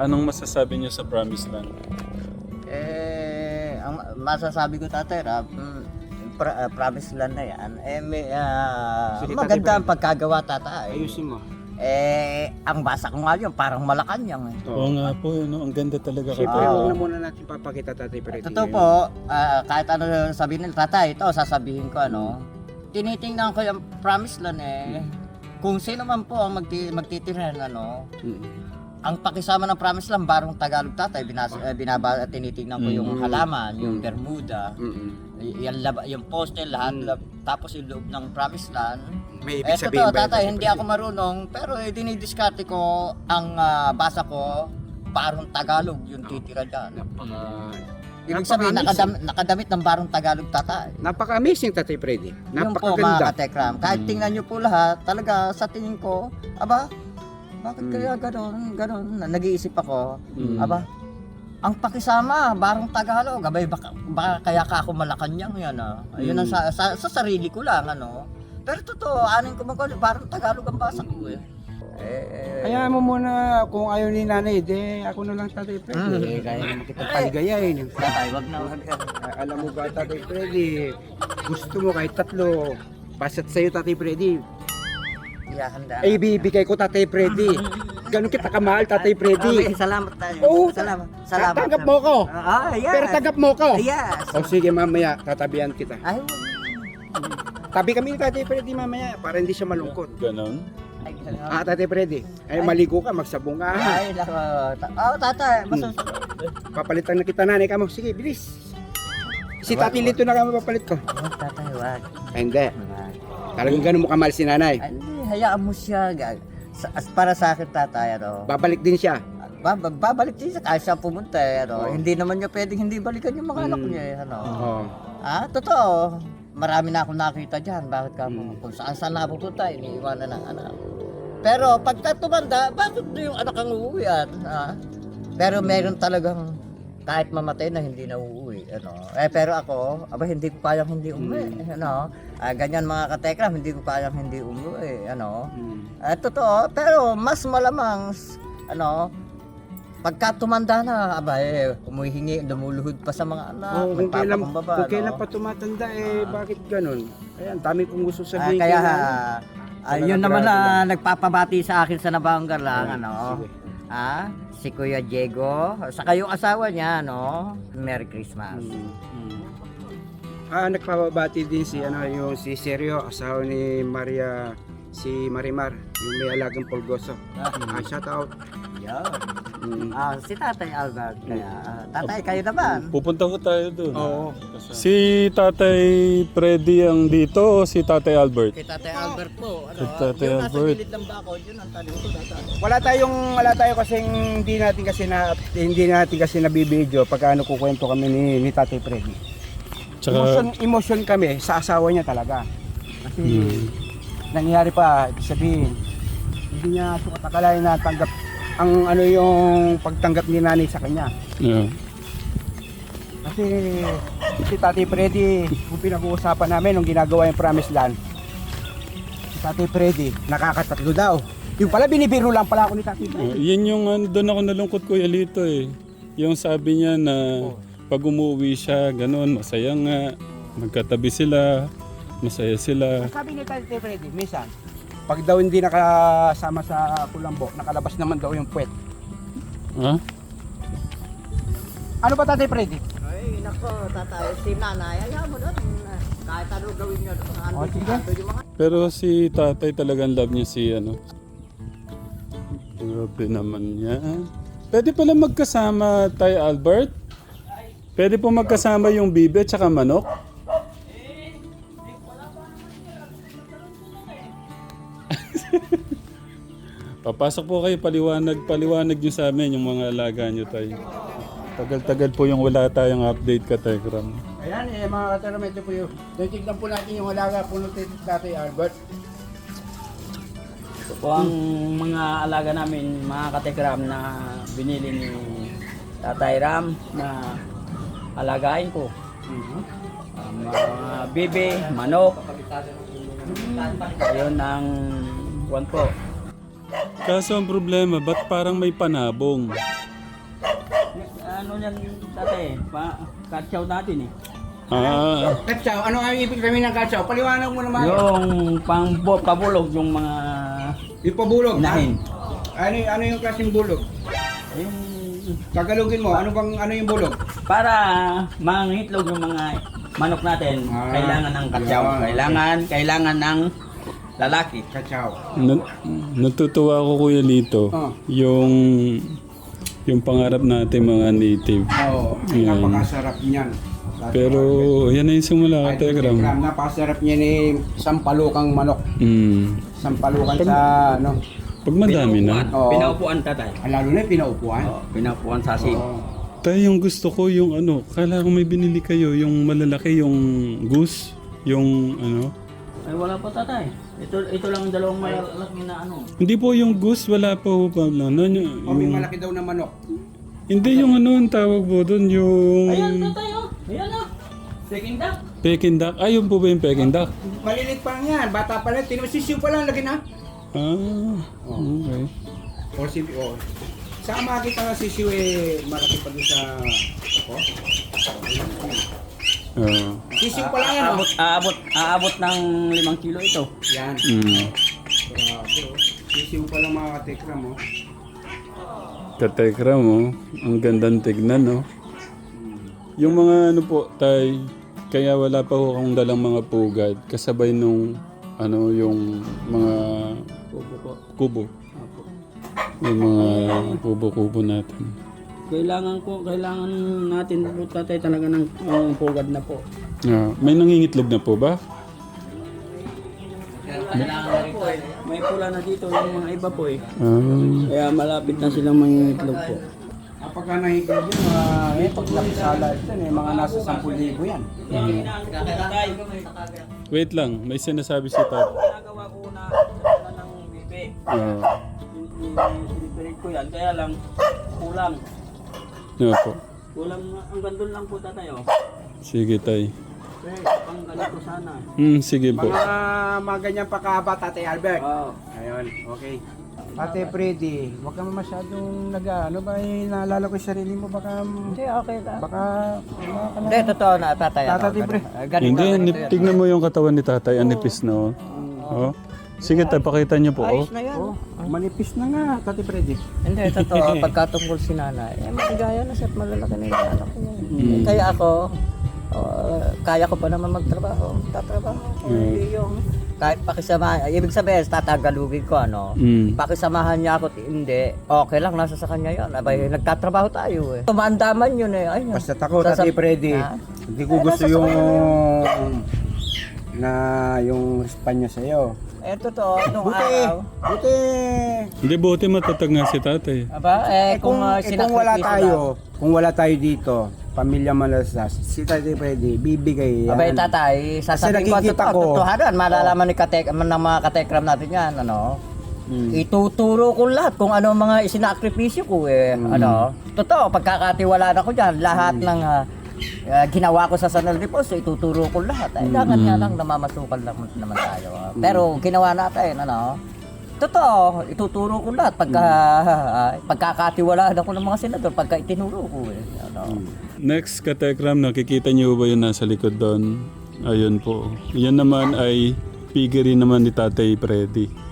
Anong masasabi niyo sa Promised Land? Eh, ang masasabi ko tatay Rab, mm, pra, uh, promise land na yan, eh, may, ah, Sige, maganda Tatay ang pagkagawa tatay. Ayusin mo. Eh, ang basa ko nga yun, parang Malacanang eh. Oo nga po, no? ang ganda talaga. Siyempre, Oo. huwag na muna natin papakita tatay Freddy. Totoo po, ah, kahit ano sabihin nila, tatay, ito, sasabihin ko ano, tinitingnan ko yung promise land eh, kung sino man po ang magti magtitirahan ano, Mm. Ang pakisama ng promise lang, barong Tagalog tatay, binas, eh, binaba, tinitingnan ko yung Mm. halaman, yung Mm. Bermuda, Mm-mm. yung, laba, yung poste, lahat, Mm. lab- tapos yung loob ng promise land. May Eh, ibig sabihin totoo, ba? yun, tatay, hindi ako marunong, pero eh, dinidiskarte ko ang ah, basa ko, barong Tagalog, yung titira dyan. Napaka... Ibig sabihin, nakadam, nakadamit ng barong Tagalog tatay. Napaka-amazing tatay Freddy. Yung po mga Napakaganda. katekram. Kahit Mm. tingnan nyo po lahat, talaga sa tingin ko, aba, bakit Mm. kaya ganon, ganon? Nag-iisip ako, Mm. aba, ang pakisama, barong Tagalog, abay, baka, baka kaya ka ako malakanyang yan, ah. Ayun ang Mm. sa, sa, sa sarili ko lang, ano. Pero totoo, anin ko mag barong Tagalog ang basa ko, eh. Eh, Kaya mo muna, kung ayaw ni nanay, de, ako na lang tatay Freddy. Mm. Eh, kaya naman kita paligayahin. tatay, wag na, wag na. Ah, alam mo ba, Tatay Freddy, gusto mo kahit tatlo, basta't sa'yo, Tatay Freddy, Iyahanda. ay ibibigay ko, Tatay Freddy. Ganon kita kamahal, Tatay Freddy. Okay, salamat tayo. Oo. salamat. Salamat. Tanggap mo ko. Ah, yes. Pero tanggap mo ko. Yes. O sige, mamaya, tatabihan kita. Ay, Tabi kami ni Tatay Freddy mamaya, para hindi siya malungkot. Ganon? ay, ganon. Ah, Tatay Freddy, ay Ay. maligo ka, magsabong ka. ha? Ay, nako. Ta- Oh, tatay, masusunod. Papalitan na kita nanay ka mo. Sige, bilis. Si Tatay Lito na kami papalit ko. Wag, tatay, wag. Ay, hindi. Wag. Talagang ganun mo kamahal si nanay. Ay, Hindi, hayaan mo siya. Gag. Sa, as para sa akin, tatay, ano. Babalik din siya. Ba, ba- babalik din siya kahit siya pumunta, eh, ano. Oo. Hindi naman niya pwedeng hindi balikan yung mga anak Mm. niya, eh, ano. Oo. Ah, totoo. Marami na akong nakita dyan. Bakit ka mo? Mm. Kung saan saan napupunta, iniiwanan ng anak. Pero pagka tumanda, bakit yung anak ang uuwian? Ah? Pero meron talagang kahit mamatay na hindi na uuwi. Ano? Eh, pero ako, aba, hindi ko kayang hindi umuwi. Ano? Ah, ganyan mga katekram, hindi ko kayang hindi umuwi. Ano? Hmm. Ah, totoo, pero mas malamang, ano, pagka tumanda na, aba, eh, umuhingi, lumuluhod pa sa mga anak, Oo, kung kailan, magpapakumbaba, kung kailan no? pa tumatanda, eh, bakit ganun? Kaya ang dami kong gusto Ah, sabihin. kaya, kay nanay. ah, yun naman na nagpapabati sa akin sa Nabanggar lang, ano, Sige. Ah, si Kuya Diego, saka yung asawa niya, no, Merry Christmas. Hmm. Hmm. Ah, nagpapabati din si ano yung si Sergio, asawa ni Maria si Marimar, yung may alagang pulgoso. Ah, Ah, shout out. Yun. Mm. Ah, si Tatay Albert, kaya, ah, Tatay, kayo naman. Pupunta ko tayo doon. Oo. Si Tatay Freddy ang dito o si Tatay Albert? Kay Tatay Albert po, ano, Kay Tatay yun Albert. nasa gilid ng bako, yun ang talim ko, Tatay. Wala tayong wala tayo kasi hindi natin kasi na hindi natin kasi nabibideo pag ano kukwento kami ni, ni Tatay Freddy. Tsaka, Emotion, emotion kami sa asawa niya talaga. Kasi Hmm. nangyayari pa, ibig sabihin, hindi niya sukat akalain na tanggap ang ano yung pagtanggap ni nanay sa kanya. yeah. Kasi si Tati Freddy, kung pinag-uusapan namin nung ginagawa yung Promised Land, si Tati Freddy, nakakatatlo daw. Yung pala binibiro lang pala ako ni Tati Uh, Freddy. yun yung ano, doon ako nalungkot Kuya Lito eh. Yung sabi niya na pag umuwi siya, ganun, masaya nga. Magkatabi sila, masaya sila. Sabi ni Tati Freddy, minsan, pag daw hindi nakasama sa Kulambo, nakalabas naman daw yung puwet. Ha? Ano ba Tati Freddy? Ay, nako, tatay, si nanay, ayaw mo doon. Kahit ano gawin niyo doon. Ano, Oh, sige. Pero si tatay talagang love niya si ano. Grabe naman yan. Pwede pala magkasama tayo Albert? Pwede po magkasama yung bibe at saka manok? Papasok po kayo, paliwanag, paliwanag nyo sa amin yung mga alaga nyo tayo. Tagal-tagal po yung wala tayong update ka, Tegram. Ayan eh, mga katarama, ito po yung, tignan po natin yung alaga po ng Tati Albert. Ito po ang mga alaga namin, mga kategram na binili ni Tatay Ram na alagain ko. Ah, mga bibe, manok. Ayun ang buwan po. Kaso ang problema, ba't parang may panabong? ano yan dati, pa, katsaw natin eh. Ah, Katsaw, ano ang ibig sabihin ng katsaw? Paliwanag mo naman. Yung pang pabulog, yung mga Yung pabulog. inahin. Ano, ano yung klaseng bulog? Yung, Tagalogin mo, ano bang ano yung bulog? para mangitlog yung mga manok natin, Ah, kailangan ng katsaw. yan. Kailangan, kailangan ng lalaki. Katsaw. na- natutuwa ako Kuya Lito. Oh. Yung yung pangarap natin mga native. Oo, Yan. napakasarap niyan. Pero yan na yung simula ka, Tegram. Napakasarap niyan eh, sampalukang manok. Mm. Sampalukan sa, ano, Pag madami na. Oo. Pinaupuan tatay. ah, lalo na yung pinaupuan. Oh, pinaupuan sa asin. Oo. Tayo yung gusto ko yung ano, kala ko may binili kayo, yung malalaki, yung goose, yung ano. Ay wala pa tatay. Ito ito lang ang dalawang malaki na ano. Hindi po yung goose, wala pa po pa. Ano, yung, O may yung- malaki daw na manok. hindi yung ano, ang tawag po doon, yung Ayan tatay oh. Ayan oh. Peking duck. Peking duck. Ah, yun po ba yung Peking duck? Malilit pa lang yan, bata pa lang, tinusisiw pa lang, lagi na. Ah, okay. O si, o. Saan makikita nga sisiw eh, malaki pa doon sa, ako? Ah. Sisiw pa lang yan, o. Aabot, aabot, aabot ng limang kilo ito. Yan. Mm. Grabe, o. Sisiw pa lang mga katekram, o. Katekra mo, ang gandang tignan, no? Yung mga ano po, tay, kaya wala pa ho akong dalang mga pugad, kasabay nung, ano, yung mga Opo po. kubo. Opo. Yung mga kubo-kubo natin. Kailangan ko, kailangan natin po tatay talaga ng ng pugad na po. Ah, may nangingitlog na po ba? May pula na dito yung mga iba po eh. Ah, Kaya malapit na silang mangingitlog po. Kapag ka nahiglog yun, mga, eh, pag nakisala ito, eh, mga nasa 10,000 yan. wait lang, may sinasabi si Tat. Ginagawa ko na na ng bibe. Ah, Sinipirit ko yan, kaya lang kulang. ano po. Kulang, ang gandun lang po tatay oh. Sige, tay. Pero pang ganito sana. Hmm, sige po. Mga, mga ganyan pa kahaba, Tatay Albert. Oh. Ayun, okay. Ate Freddy, huwag kang masyadong nag ano ba eh, naalala ko yung sarili mo, baka, Hindi, okay lang. baka, ka na. Hindi, totoo na, tatay. ano, Tatay, pre. Hindi, nga, ni, ganito yan. tignan mo yung katawan ni tatay, ang nipis na oh. Oh. Sige, tay, pakita niyo po. Oh. Ayos na yan. Oh, manipis na nga, Tate Freddy. Hindi, totoo. Pagkatungkol si nanay, eh, matigaya na siya at malalaki na yung anak ko. Eh, Kaya ako, oh, kaya ko pa naman magtrabaho. Tatrabaho ko. Hindi yung, kahit pakisamahan, ibig sabihin, tatagalugin ko, ano, Mm. pakisamahan niya ako, hindi, okay lang, nasa sa kanya yun. Abay, nagtatrabaho tayo eh. Tumaandaman yun eh. Ayun. Basta ako, Sasab- Tate Freddy, Ha? hindi ko gusto yung na yung Espanya sa'yo. Eh, totoo, nung Buti, araw. buti. Hindi, buti matatag nga si tatay. Aba, eh, Eh, kung, kung, uh, eh, kung wala tayo, kung wala tayo dito, pamilya Malasas, si Tate Freddy, bibigay yan. Abay tatay, sasabihin ko nakikita totoo, ko- totohanan, malalaman ni katek, ng mga katekram natin yan, ano. Mm. Ituturo ko lahat kung ano ang mga isinakripisyo ko eh, ano. Totoo, pagkakatiwalaan ako diyan, lahat ng ah, ah, ginawa ko sa San Ildefonso, ituturo ko lahat. Ay, dapat nga lang namamasukan lang naman tayo. ah. Pero ginawa natin, ano. Totoo, ituturo ko lahat pagka ah, pagkakatiwalaan ako ng mga senador pagka itinuro ko eh. Ano. Next katekram, nakikita niyo ba yun nasa likod doon? Ayun po. Yan naman ay piggery naman ni Tatay Freddy.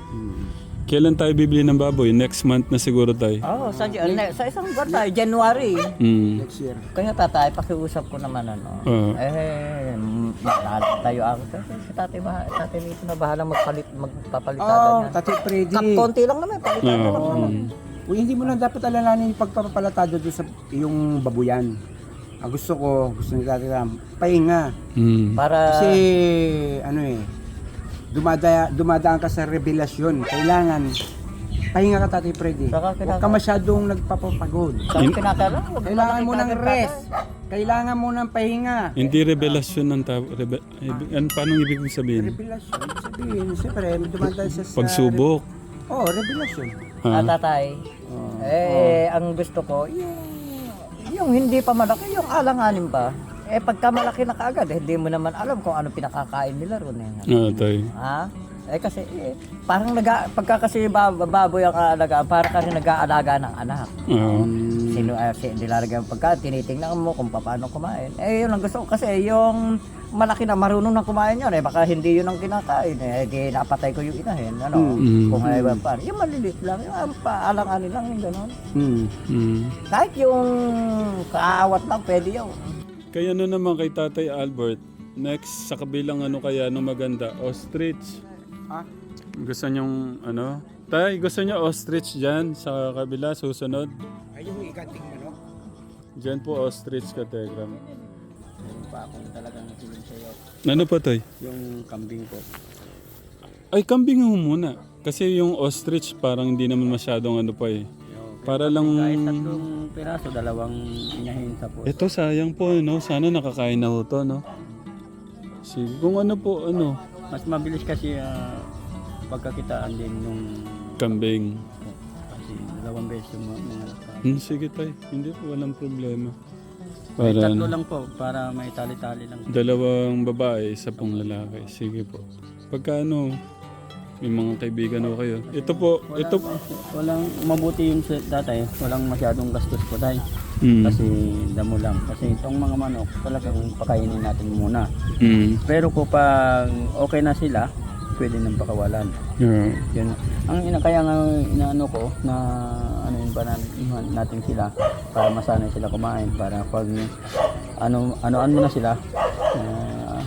Kailan tayo bibili ng baboy? Next month na siguro tayo. Oh, sa, ne- sa isang buwan tayo, January. Mm. Next year. Kaya tatay, pakiusap ko naman ano. Oo. Eh, mahal tayo ako. Kasi si tatay, bah- tatay dito na bahala magpalit, magpapalitada Oh, niya. Tate Freddy. Kap, konti lang naman, palitada Oo. lang naman. Mm. Uy, hindi mo na dapat alalanin yung pagpapalatado doon sa yung babuyan. Ang gusto ko, gusto ni Tate Ram, pahinga. Mm. Para, Kasi, ano eh, dumada, dumadaan ka sa revelasyon. Kailangan, pahinga ka Tate Freddy. Saka Huwag kinaka- ka masyadong nagpapapagod. sa kinakailangan, huwag Kailangan mo ng tatay, rest. Kailangan mo ng pahinga. Hindi revelasyon ng tao. Rebe, ibig, ano, paano ibig mong sabihin? Revelasyon, ibig sabihin, siyempre, dumadaan siya sa... Pagsubok. Oo, oh, revelasyon. Ah, Ha? tatay, Oh. eh, ang gusto ko, yung, yung hindi pa malaki, yung alanganin ba? Eh, pagka malaki na kaagad, eh, hindi mo naman alam kung ano pinakakain nila ron eh. Ah, tay. Ha? Eh kasi, eh, parang naga, pagka kasi bab- baboy ang aalaga, parang kasi nag-aalaga ng anak. Um, Sino, uh, si, nilalagyan ng pagkain, tinitingnan mo kung paano kumain. Eh, yun ang gusto ko kasi yung malaki na marunong na kumain yun, eh, baka hindi yun ang kinakain. Eh, di napatay ko yung inahin, ano, Mm. kung ay pa. Yung maliliit lang, yung paalang-anin lang, yung gano'n. Hmm. mm. Kahit yung kaawat lang, pwede yun. Kaya ano naman kay Tatay Albert, next sa kabilang ano kaya no maganda, ostrich. Ha? Gusto niyong ano? Tay, gusto niyo ostrich dyan sa kabila, susunod? Ay, yung ikanting manok. Dyan po ostrich ka, Tegram. Meron pa akong talagang hiling sa'yo. Ano pa, Tay? Yung kambing ko. Ay, kambing mo muna. Kasi yung ostrich parang hindi naman masyadong ano pa eh. Para lang... Kahit tatlong piraso, dalawang inahin sa po. Ito sayang po, no? Sana nakakain na ho to, no? Sige, kung ano po, ano? Mas mabilis kasi ah, pagkakitaan din nung Kambing. kasi dalawang beses yung mga, mga Hmm, sige, Tay. Hindi po, walang problema. May Para tatlo ano? lang po para may tali-tali lang. Dalawang babae, isa pong lalaki. Sige po. Pagka ano, may mga kaibigan ho kayo. Ito po, Walang, ito... walang mabuti yung dati, walang masyadong gastos po tayo. Mm. Kasi damo lang. Kasi itong mga manok, talagang pakainin natin muna. Mm. Pero kung pag okay na sila, pwede nang pakawalan. Yeah. Yun. Ang ina kaya nga inaano ko na ano yun ba na- natin sila para masanay sila kumain para pag ano anoan mo na sila uh,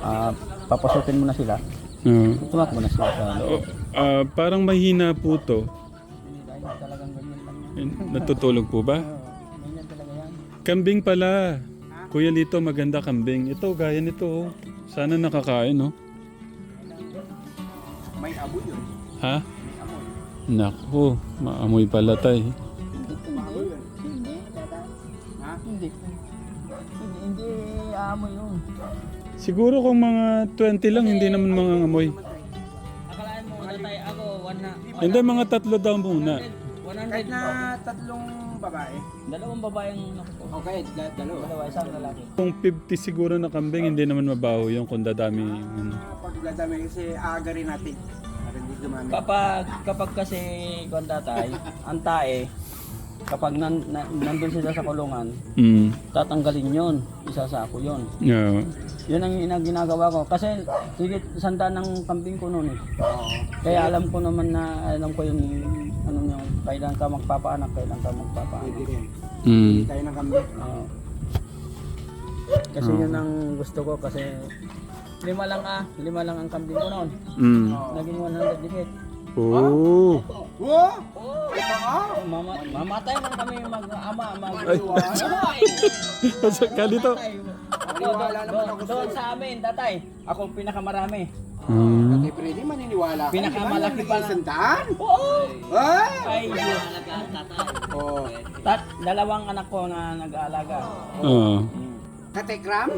uh, papasukin mo na sila Yeah. tumakbo na sila sa loob. Ah, parang mahina po to. Dahil talagang ganyan lang yan. Eh, Natutulog po ba? Ganyan talaga yan. Kambing pala. Kuya Lito, maganda kambing. Ito, gaya nito. oh. Sana nakakain, no? May abo yun. Ha? Naku, maamoy pala tay. Abo yun. Ha? Hindi. Hindi, hindi amo yun. Siguro kung mga 20 lang, hindi naman mga amoy. Akalaan mo, tatay ako, one na, Hindi, mga tatlo daw muna. 100 Kahit na tatlong babae. Dalawang babaeng nakupo. Okay, da- dalawa. Dalawa, isang lalaki. Kung 50 siguro na kambing, hindi naman mabaho yung kung dadami. Ano. Pag dadami kasi aga rin natin. Para hindi dumami. Kapag kapag kasi kung tatay, ang tae, kapag nan, na, nandun sila sa kulungan, Mm. tatanggalin yon isasako yon Yeah. Yun ang ina- ginagawa ko. Kasi higit sanda ng kambing ko noon eh. Kaya alam ko naman na, alam ko yung, ano yung, kailan ka magpapaanak, kailan ka magpapaanak. Pwede rin. Mm. Tayo ng kambing. Oo. Kasi yun ang gusto ko kasi lima lang ah, lima lang ang kambing ko noon. Mm. Naging 100 dikit. Oh. Wow! Oh, mama, mamatay man kami mag-ama, mag Ay. Kalito. Maniwala naman ako Doon sa amin, tatay. Ako ang pinakamarami. Mm. Tatay Freddy, maniniwala ka. Pinakamalaki pa. Isang daan? Oo! Ay! Ay, Oh. tat, dalawang anak ko na nag-aalaga. Ah. Mm. Katekram?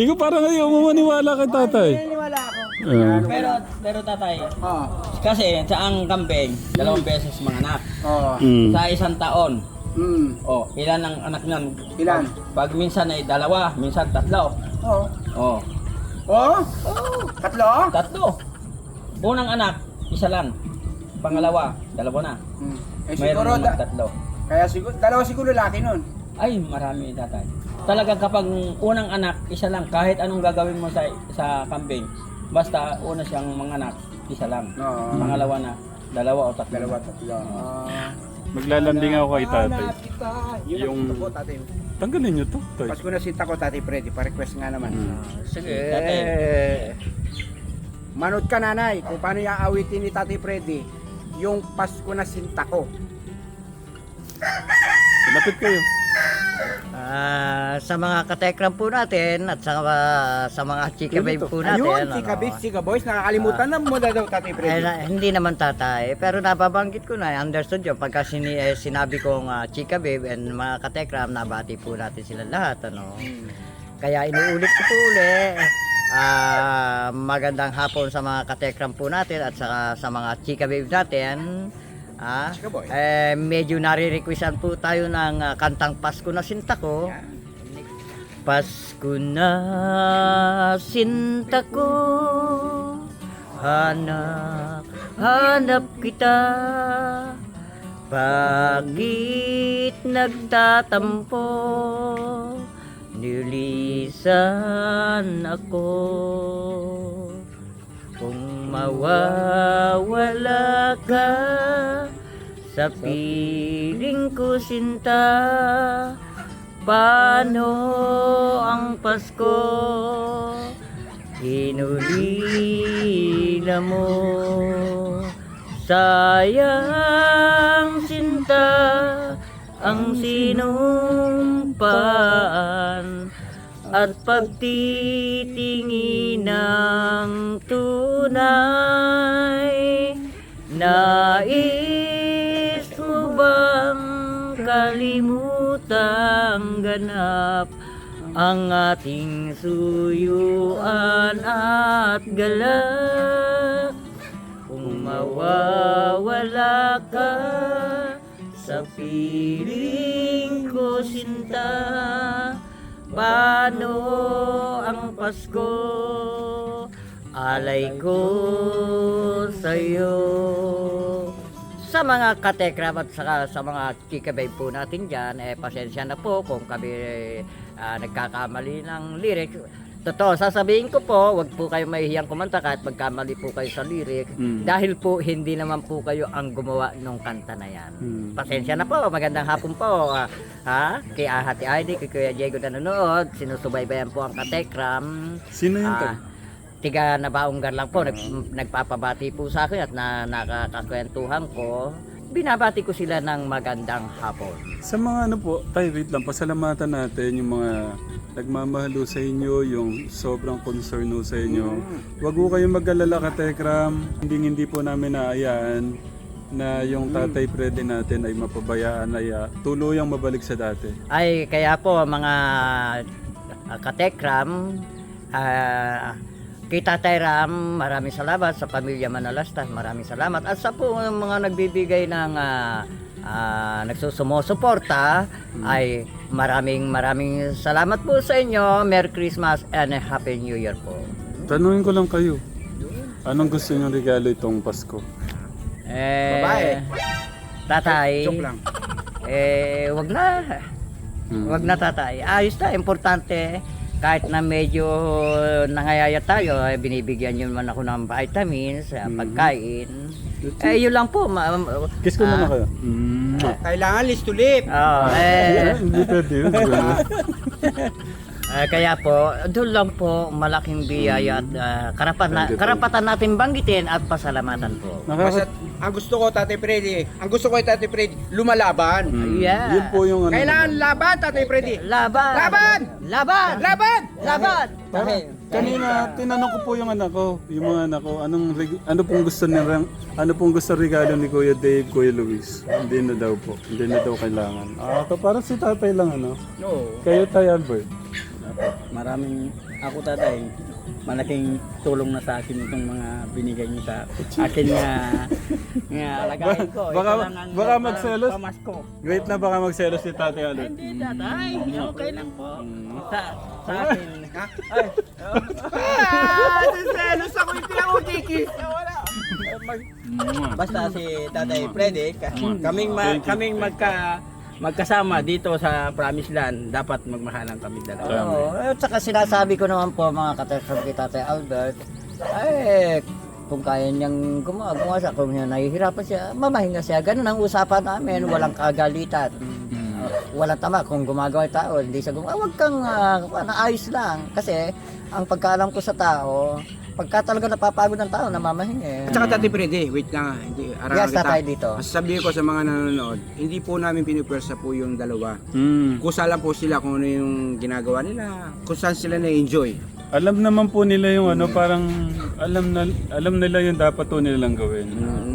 Ikaw parang ayaw mo maniwala kay tatay. Maniniwala ako. Ah. Pero, pero tatay, Oh. kasi sa ang kambing, dalawang beses mga anak. Oh. Mm. Sa isang taon, Hmm. oh, ilan ang anak niyan? Ilan? Pag, pag minsan ay dalawa, minsan tatlo. Oh. Oh, Oh? Tatlo? tatlo. Unang anak, isa lang. Pangalawa, dalawa na. Hmm. Eh Mayroon siguro, naman da- tatlo. kaya siguro, dalawa siguro lalaki nun. Ay, marami tatay. Talagang kapag unang anak, isa lang. Kahit anong gagawin mo sa sa kambing, basta una siyang manganak, isa lang. Oo. Pangalawa na, dalawa o tatlo. Dalawa, tatlo. Ah. Maglalambing ako kay tatay. Hanap kita. Yung, Yung- yung... ko, tatay. Tanggalin niyo to, tay. Pasko na sinta ko, tatay Freddy. Pa-request nga naman. Mm. Sige. Tatay. Manood ka, nanay, kung paano i-awitin ni tatay Freddy yung Pasko na sinta ko. Lapit kayo. Ah, sa mga katekram po natin at sa, sa mga chika babe po natin. Ayun, ano, si Kabik, si Boys, nakakalimutan na mo na daw, tatay eh, Freddy. na- hindi naman tatay. Pero nababanggit ko na, understood yun. Pagka sini, eh, sinabi kong ah, chika babe and mga katekram, nabati po natin sila lahat. Ano. Kaya inuulit ko po uli. Ah, magandang hapon sa mga katekram po natin at sa, sa mga chika babe natin. Ah, eh, medyo nare-requestan po tayo ng ah, kantang Pasko na Sinta ko. Pasko na sinta ko. Hanap, hanap kita. Bakit nagtatampo? Nilisan ako mawawala ka Sa piling ko sinta. Paano ang Pasko? Hinulila mo. Sayang sinta Ang sinumpaan At pagtitingin ng tunay Nais mo bang kalimutang ganap ang ating suyuan at galak? Kung mawawala ka sa piling ko sinta paano ang Pasko alay ko sa'yo sa mga katekram at saka sa mga kikabay po natin dyan, eh pasensya na po kung kami ah, nagkakamali ng lyrics. Totoo, sasabihin ko po, wag po kayo mahihiyang kumanta kahit magkamali po kayo sa lyrics. Mm. Dahil po, hindi naman po kayo ang gumawa ng kanta na yan. Mm. Pasensya na po, magandang hapon po. ah, ha? Kay Ahati ID, kay Kuya Diego na nanonood, sinusubaybayan po ang katekram. Sino yun? Ah, tiga na baunggar lang po, nag, nagpapabati po sa akin at na, nakakakwentuhan ko. Binabati ko sila ng magandang hapon. Sa mga ano po, tay, wait lang, pasalamatan natin yung mga nagmamahalo sa inyo, yung sobrang concern sa inyo. Huwag ho kayong mag-alala ka, Tekram. Hindi hindi po namin naayaan na yung tatay Freddy natin ay mapabayaan ay ah, tuluyang mabalik sa dati. Ay, kaya po mga uh, katekram, ah, kay Tatay Ram, maraming salamat sa pamilya Manalastas, maraming salamat. At sa po mga nagbibigay ng uh, nagsusumusuporta, ay maraming maraming salamat po sa inyo. Merry Christmas and a Happy New Year po. Tanungin ko lang kayo. Anong gusto niyong regalo itong Pasko? Eh, Babae. Tatay, Joke lang. eh, wag na. Hmm. Wag na tatay. Ayos na, importante. Kahit na medyo nangayaya tayo, eh, binibigyan nyo naman ako ng vitamins, eh, pagkain. Eh, yun lang po. Ma- ma- Kiss ko ah, muna kayo. Mm. Kailangan list to live. Oo, Eh, hindi pwede yun. eh, kaya po, doon lang po malaking biyaya at ah, karapat na, karapatan natin banggitin at pasalamatan po. Nakaka- ang gusto ko, Tatay Freddy, ang gusto ko kay Tatay Freddy, lumalaban. Mm. Yeah. Yun po yung ano. Kailangan laban, Tatay Freddy. Laban! Laban! Laban! Laban! Laban! Parang kanina tinanong ko po yung anak ko, yung mga anak ko, anong reg- ano pong gusto ni ano pong gusto regalo ni Kuya Dave, Kuya Luis? Hindi na daw po. Hindi na daw kailangan. Ah, to parang si tatay lang ano. No. Kayo tayo Albert. Maraming ako tatay, malaking tulong na sa akin itong mga binigay niyo sa akin nga nga alagayin ko. Ito Baka- lang ang baka pam- magselos. Pamasko. Wait na baka magselos si tatay Albert. Hindi tatay, okay lang po. Mm. Sa, sa akin. Ay, Ah, selos ako yung pinakukikis. Wala. basta si Tatay Freddy, ka- kaming ma- Thank you. kaming magka magkasama dito sa Promised Land, dapat magmahalan kami dalawa. Oo, at saka sinasabi ko naman po mga katekram kay Tatay Albert, ay kung kaya niyang gumawa, gumawa siya, kung nahihirapan siya, mamahinga siya. Ganun ang usapan namin, walang kagalitan. Uh, walang tama kung gumagawa yung tao, hindi siya gumawa. Huwag kang uh, naayos lang. Kasi ang pagkaalam ko sa tao, pagka talaga napapagod ng tao, namamahinga. At saka Tatay Freddy, wait lang ah, hindi, arangan Yes, kita. tatay dito. Sasabihin ko sa mga nanonood, hindi po namin pinupwersa po yung dalawa. Mm. Kusa lang po sila kung ano yung ginagawa nila, kung saan sila na-enjoy. Alam naman po nila yung ano, parang alam na alam nila yung dapat to nilang gawin.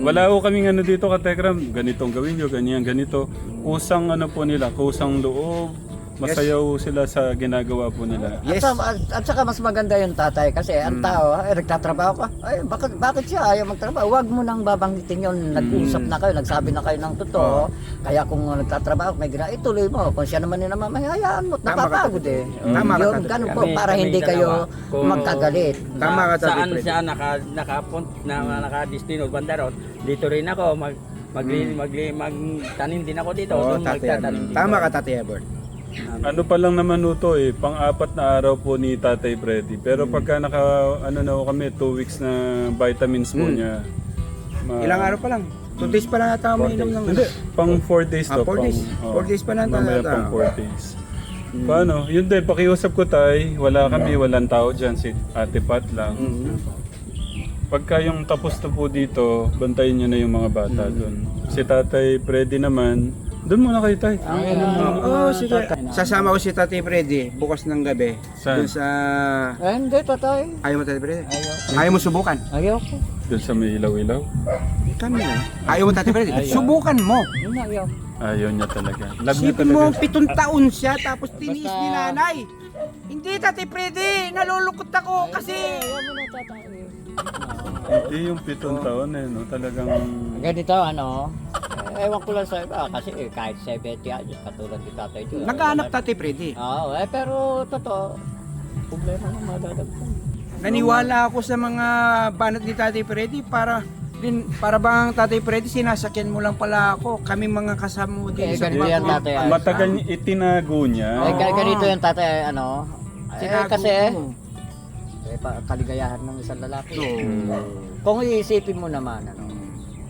Wala ko kaming ano dito ka Tekram, ganitong gawin nyo, ganyan, ganito. Kusang ano po nila, kusang loob. Masaya ho sila sa ginagawa po nila. Yes. At, sa- at, at saka mas maganda yung tatay kasi ang tao, ay nagtatrabaho ka. Ay, bakit, bakit siya ayaw magtrabaho? Huwag mo nang babanggitin yun. Nag-usap na kayo, nagsabi na kayo ng totoo. Kaya kung nagtatrabaho, may gina, ituloy mo. Kung siya naman yung namamahayaan mo, Tama ka, napapagod eh. Tama ka, yun, tatay. ganun po, Kami- para kami hindi kayo dalawa. Kung- magkagalit. Tama ka, Tatay Saan Freddy. siya naka, nakapunt, na, nakadestino, bandarot. Dito rin ako, mag, mag, mag, magtanim din ako dito. Oo, doon tatay. magtatanim Ebert. dito. Tama ka, Tatay Ebert. Ano pa lang naman ito eh, pang-apat na araw po ni Tatay Freddy. Pero pagka naka, ano na ho kami, two weeks na vitamins po Hmm. niya. ma- Ilang araw pa lang? Two days pa lang ata umiinom ng... Hindi, pang 4 days Ah, to. four pang, days. oh, Four days pa lang Mamaya talaga. pang 4 days. Paano? Yun din, pakiusap ko tay, wala kami, walang tao dyan, si Ate Pat lang. Mhm. Pagka yung tapos na po dito, bantayin nyo na yung mga bata Mm. doon. Si Tatay Freddy naman, doon muna kayo tay. Oo, oh, sige. Sasama ko si Tatay Freddy bukas ng gabi. Saan? Dun sa... Eh, hindi, tatay. Ayaw mo, Tatay Freddy? Ayaw. Ayaw mo subukan? Ayaw ko. Doon sa may ilaw-ilaw. Kami na. Ayaw mo, Tatay Freddy? Subukan mo. Yun, ayaw. Ayaw niya talaga. Love niya Sipin mo, talaga. pitong taon siya tapos tinis Basta- ni nanay. Hindi, Tatay Freddy. Nalulungkot ako kasi... Ayaw mo na, tatay. Hindi yung pitong taon eh, no? Talagang... Ganito, ano, ewan ko lang sa iba, kasi eh, kahit 70 anos, katulad ni Tatay Joe. Naghahanap Tatay Freddy. Oo, eh, pero totoo, problema ng madadagdag. Naniwala ako sa mga banat ni Tatay Freddy para din para bang Tatay Freddy sinasakyan mo lang pala ako. Kami mga kasama mo din Eh, sa ganito yan, tatay. Matagal niya itinago niya. Eh, ga- ganito yung tatay, ano, eh, Tinago kasi, mo. eh, pa, kaligayahan ng isang lalaki. Kung iisipin mo naman, ano,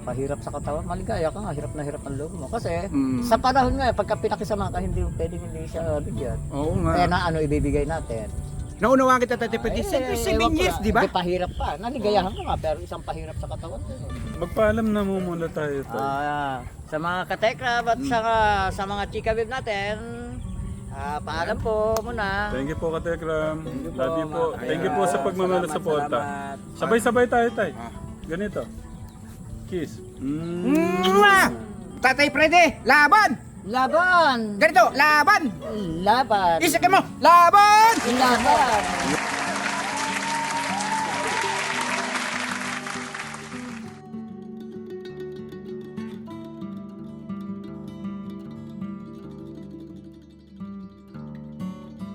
pahirap sa katawan, maligaya ka nga, hirap na hirap ang loob mo. Kasi, Mm. sa panahon nga, pagka pinakisama ka, hindi mo pwedeng hindi siya bigyan. Oo Eh, nga. na ano ibibigay natin? Naunawaan kita Tatay Freddy. Eh, Seven, ewan seven ko years, na, di ba? Hindi pahirap pa. Naligayahan ka nga, pero isang pahirap sa katawan. Magpaalam na mo muna tayo. tay. Ah, sa mga katekrab at sa, sa mga chika web natin, ah, paalam po muna. Thank you po, Katekram. Love you po. mga Thank you po sa pagmamahal sa salamat. Sabay-sabay tayo, tay. Ah. Ganito. Kiss. Mm. Mwah! Tatay Freddy, laban! Laban! Ganito, laban! Laban! Isa ka mo, laban! Laban!